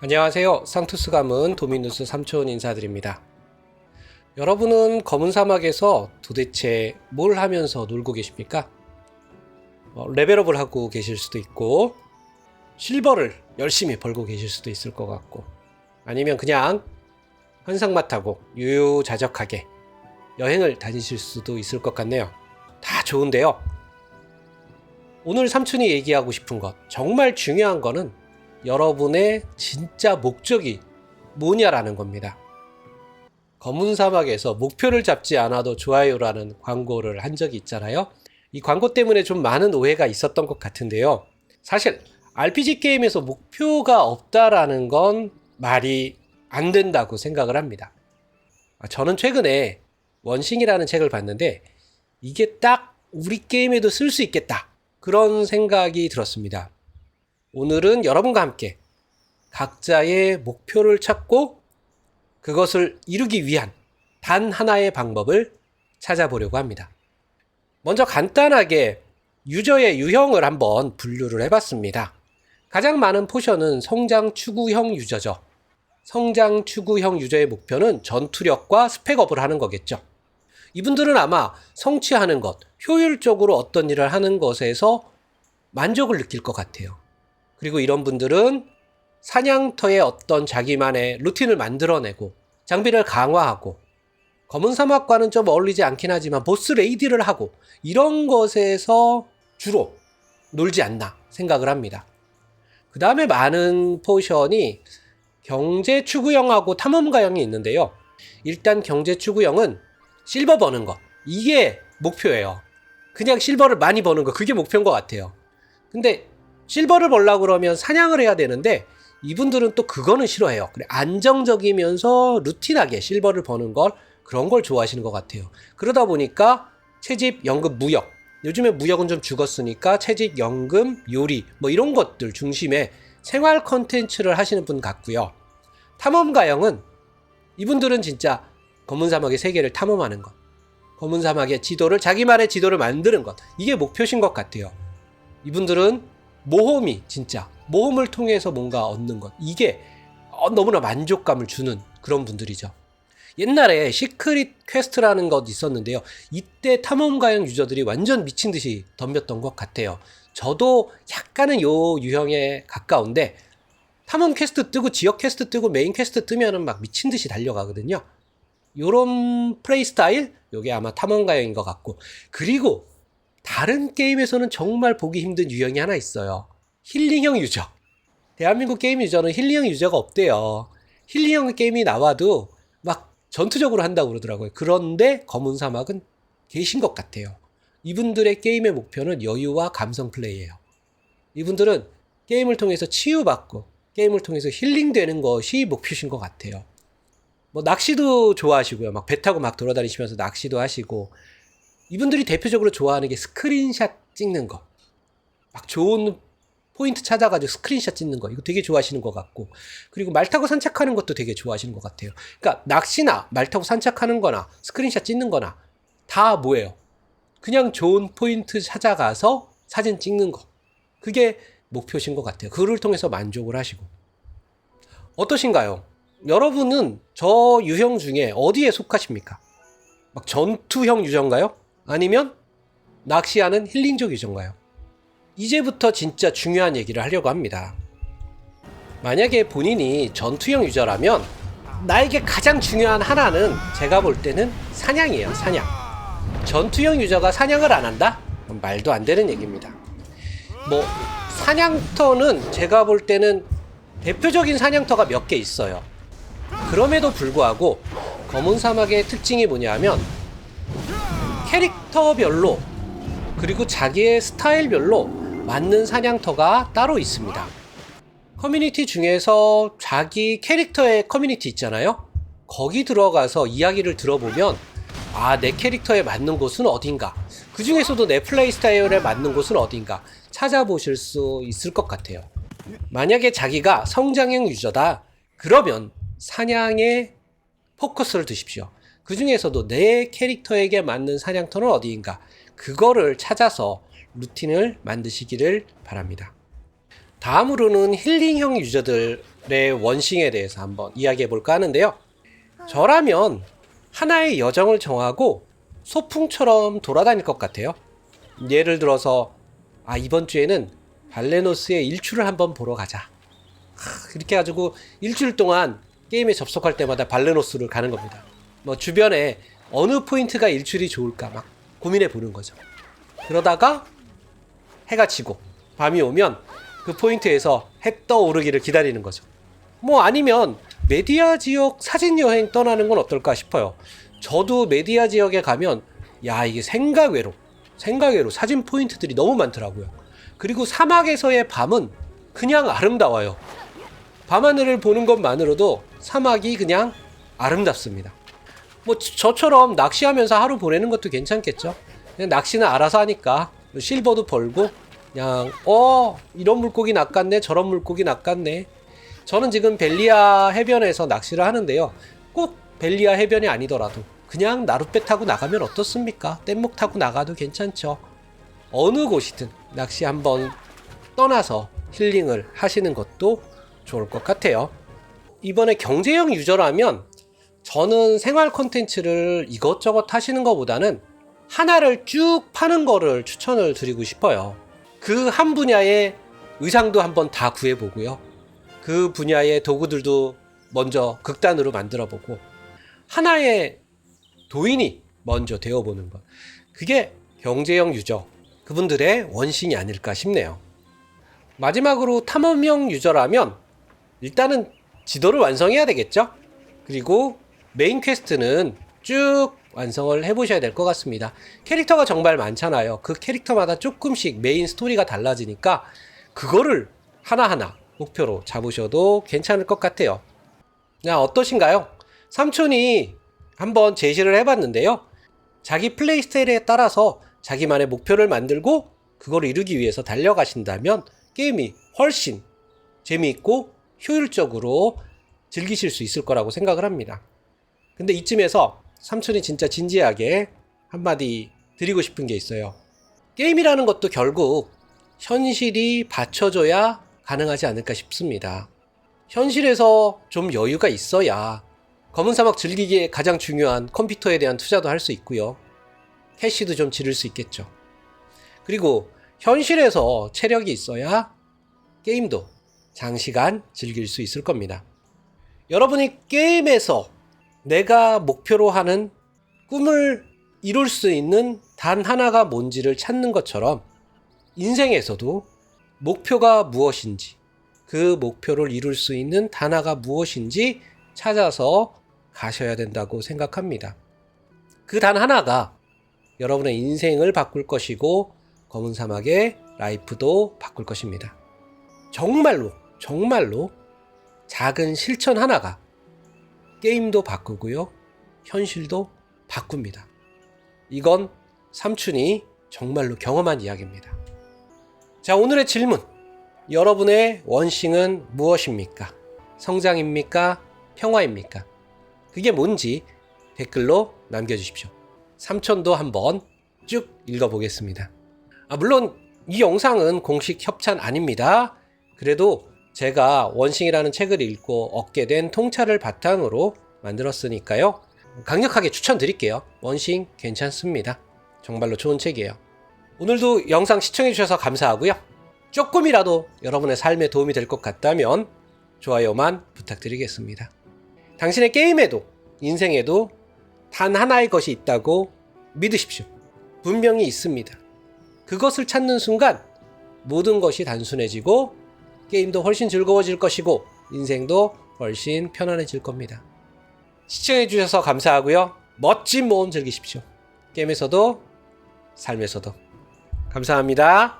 안녕하세요. 상투스 가문 도미누스 삼촌 인사드립니다. 여러분은 검은 사막에서 도대체 뭘 하면서 놀고 계십니까? 어, 레벨업을 하고 계실 수도 있고, 실버를 열심히 벌고 계실 수도 있을 것 같고, 아니면 그냥 한상맛 타고 유유자적하게 여행을 다니실 수도 있을 것 같네요. 다 좋은데요. 오늘 삼촌이 얘기하고 싶은 것, 정말 중요한 거는 여러분의 진짜 목적이 뭐냐라는 겁니다. 검은 사막에서 목표를 잡지 않아도 좋아요라는 광고를 한 적이 있잖아요. 이 광고 때문에 좀 많은 오해가 있었던 것 같은데요. 사실 RPG 게임에서 목표가 없다라는 건 말이 안 된다고 생각을 합니다. 아, 저는 최근에 원싱이라는 책을 봤는데 이게 딱 우리 게임에도 쓸 수 있겠다. 그런 생각이 들었습니다. 오늘은 여러분과 함께 각자의 목표를 찾고 그것을 이루기 위한 단 하나의 방법을 찾아보려고 합니다. 먼저 간단하게 유저의 유형을 한번 분류를 해봤습니다. 가장 많은 포션은 성장 추구형 유저죠. 성장 추구형 유저의 목표는 전투력과 스펙업을 하는 거겠죠. 이분들은 아마 성취하는 것, 효율적으로 어떤 일을 하는 것에서 만족을 느낄 것 같아요. 그리고 이런 분들은 사냥터의 어떤 자기만의 루틴을 만들어내고 장비를 강화하고 검은 사막과는 좀 어울리지 않긴 하지만 보스 레이디를 하고 이런 것에서 주로 놀지 않나 생각을 합니다. 그 다음에 많은 포션이 경제 추구형하고 탐험가형이 있는데요. 일단 경제 추구형은 실버 버는 거. 이게 목표예요. 그냥 실버를 많이 버는 거. 그게 목표인 것 같아요. 근데 실버를 벌려고 그러면 사냥을 해야 되는데 이분들은 또 그거는 싫어해요. 그래, 안정적이면서 루틴하게 실버를 버는 걸 그런 걸 좋아하시는 것 같아요. 그러다 보니까 채집, 연금, 무역. 요즘에 무역은 좀 죽었으니까 채집, 연금, 요리 뭐 이런 것들 중심의 생활 컨텐츠를 하시는 분 같고요. 탐험가형은 이분들은 진짜 검은 사막의 세계를 탐험하는 것. 검은 사막의 지도를 자기만의 지도를 만드는 것. 이게 목표신 것 같아요. 이분들은 모험이 진짜 모험을 통해서 뭔가 얻는 것 이게 어, 너무나 만족감을 주는 그런 분들이죠. 옛날에 시크릿 퀘스트라는 것 있었는데요. 이때 탐험가형 유저들이 완전 미친 듯이 덤볐던 것 같아요. 저도 약간은 요 유형에 가까운데 탐험 퀘스트 뜨고 지역 퀘스트 뜨고 메인 퀘스트 뜨면은 막 미친 듯이 달려가거든요. 요런 플레이 스타일 요게 아마 탐험가형인 것 같고 그리고 다른 게임에서는 정말 보기 힘든 유형이 하나 있어요. 힐링형 유저. 대한민국 게임 유저는 힐링형 유저가 없대요. 힐링형 게임이 나와도 막 전투적으로 한다고 그러더라고요. 그런데 검은 사막은 계신 것 같아요. 이분들의 게임의 목표는 여유와 감성 플레이예요. 이분들은 게임을 통해서 치유받고 게임을 통해서 힐링되는 것이 목표신 것 같아요. 뭐 낚시도 좋아하시고요. 막 배 타고 막 돌아다니시면서 낚시도 하시고 이분들이 대표적으로 좋아하는 게 스크린샷 찍는 거. 막 좋은 포인트 찾아가지고 스크린샷 찍는 거. 이거 되게 좋아하시는 것 같고. 그리고 말 타고 산책하는 것도 되게 좋아하시는 것 같아요. 그러니까 낚시나 말 타고 산책하는 거나 스크린샷 찍는 거나 다 뭐예요? 그냥 좋은 포인트 찾아가서 사진 찍는 거. 그게 목표신 것 같아요. 그를 통해서 만족을 하시고. 어떠신가요? 여러분은 저 유형 중에 어디에 속하십니까? 막 전투형 유저인가요? 아니면 낚시하는 힐링적 유저인가요? 이제부터 진짜 중요한 얘기를 하려고 합니다. 만약에 본인이 전투형 유저라면 나에게 가장 중요한 하나는 제가 볼 때는 사냥이에요, 사냥. 전투형 유저가 사냥을 안 한다? 말도 안 되는 얘기입니다. 뭐, 사냥터는 제가 볼 때는 대표적인 사냥터가 몇 개 있어요. 그럼에도 불구하고 검은 사막의 특징이 뭐냐면 캐릭터별로 그리고 자기의 스타일별로 맞는 사냥터가 따로 있습니다. 커뮤니티 중에서 자기 캐릭터의 커뮤니티 있잖아요. 거기 들어가서 이야기를 들어보면 아, 내 캐릭터에 맞는 곳은 어딘가. 그 중에서도 내 플레이 스타일에 맞는 곳은 어딘가 찾아보실 수 있을 것 같아요. 만약에 자기가 성장형 유저다. 그러면 사냥에 포커스를 두십시오. 그 중에서도 내 캐릭터에게 맞는 사냥터는 어디인가 그거를 찾아서 루틴을 만드시기를 바랍니다. 다음으로는 힐링형 유저들 원싱에 대해서 한번 이야기해 볼까 하는데요. 저라면 하나의 여정을 정하고 소풍처럼 돌아다닐 것 같아요. 예를 들어서 아 이번 주에는 발레노스의 일출을 한번 보러 가자. 하, 그렇게 해가지고 일주일 동안 게임에 접속할 때마다 발레노스를 가는 겁니다. 뭐 주변에 어느 포인트가 일출이 좋을까 막 고민해 보는 거죠. 그러다가 해가 지고 밤이 오면 그 포인트에서 해 떠오르기를 기다리는 거죠. 뭐 아니면 메디아 지역 사진 여행 떠나는 건 어떨까 싶어요. 저도 메디아 지역에 가면 야 이게 생각 외로 생각 외로 사진 포인트들이 너무 많더라고요. 그리고 사막에서의 밤은 그냥 아름다워요. 밤하늘을 보는 것만으로도 사막이 그냥 아름답습니다. 뭐 저- 저처럼 낚시하면서 하루 보내는 것도 괜찮겠죠. 그냥 낚시는 알아서 하니까 실버도 벌고 그냥 어 이런 물고기 낚았네 저런 물고기 낚았네. 저는 지금 벨리아 해변에서 낚시를 하는데요. 꼭 벨리아 해변이 아니더라도 그냥 나룻배 타고 나가면 어떻습니까? 뗏목 타고 나가도 괜찮죠. 어느 곳이든 낚시 한번 떠나서 힐링을 하시는 것도 좋을 것 같아요. 이번에 경제형 유저라면 저는 생활 콘텐츠를 이것저것 하시는 것보다는 하나를 쭉 파는 거를 추천을 드리고 싶어요. 그 한 분야의 의상도 한번 다 구해보고요. 그 분야의 도구들도 먼저 극단으로 만들어 보고 하나의 도인이 먼저 되어보는 것. 그게 경제형 유저, 그분들의 원신이 아닐까 싶네요. 마지막으로 탐험형 유저라면 일단은 지도를 완성해야 되겠죠? 그리고 메인 퀘스트는 쭉 완성을 해보셔야 될 것 같습니다. 캐릭터가 정말 많잖아요. 그 캐릭터마다 조금씩 메인 스토리가 달라지니까 그거를 하나하나 목표로 잡으셔도 괜찮을 것 같아요. 자, 어떠신가요? 삼촌이 한번 제시를 해봤는데요. 자기 플레이 스타일에 따라서 자기만의 목표를 만들고 그걸 이루기 위해서 달려가신다면 게임이 훨씬 재미있고 효율적으로 즐기실 수 있을 거라고 생각을 합니다. 근데 이쯤에서 삼촌이 진짜 진지하게 한마디 드리고 싶은 게 있어요. 게임이라는 것도 결국 현실이 받쳐줘야 가능하지 않을까 싶습니다. 현실에서 좀 여유가 있어야 검은 사막 즐기기에 가장 중요한 컴퓨터에 대한 투자도 할 수 있고요. 캐시도 좀 지를 수 있겠죠. 그리고 현실에서 체력이 있어야 게임도 장시간 즐길 수 있을 겁니다. 여러분이 게임에서 내가 목표로 하는 꿈을 이룰 수 있는 단 하나가 뭔지를 찾는 것처럼 인생에서도 목표가 무엇인지 그 목표를 이룰 수 있는 단어가 무엇인지 찾아서 가셔야 된다고 생각합니다. 그 단 하나가 여러분의 인생을 바꿀 것이고 검은 사막의 라이프도 바꿀 것입니다. 정말로 정말로 작은 실천 하나가 게임도 바꾸고요. 현실도 바꿉니다. 이건 삼촌이 정말로 경험한 이야기입니다. 자, 오늘의 질문. 여러분의 원싱은 무엇입니까? 성장입니까? 평화입니까? 그게 뭔지 댓글로 남겨주십시오. 삼촌도 한번 쭉 읽어보겠습니다. 아, 물론 이 영상은 공식 협찬 아닙니다. 그래도 제가 원싱이라는 책을 읽고 얻게 된 통찰을 바탕으로 만들었으니까요. 강력하게 추천드릴게요. 원싱 괜찮습니다. 정말로 좋은 책이에요. 오늘도 영상 시청해주셔서 감사하고요. 조금이라도 여러분의 삶에 도움이 될 것 같다면 좋아요만 부탁드리겠습니다. 당신의 게임에도 인생에도 단 하나의 것이 있다고 믿으십시오. 분명히 있습니다. 그것을 찾는 순간 모든 것이 단순해지고 게임도 훨씬 즐거워질 것이고 인생도 훨씬 편안해질 겁니다. 시청해주셔서 감사하고요. 멋진 모험 즐기십시오. 게임에서도 삶에서도 감사합니다.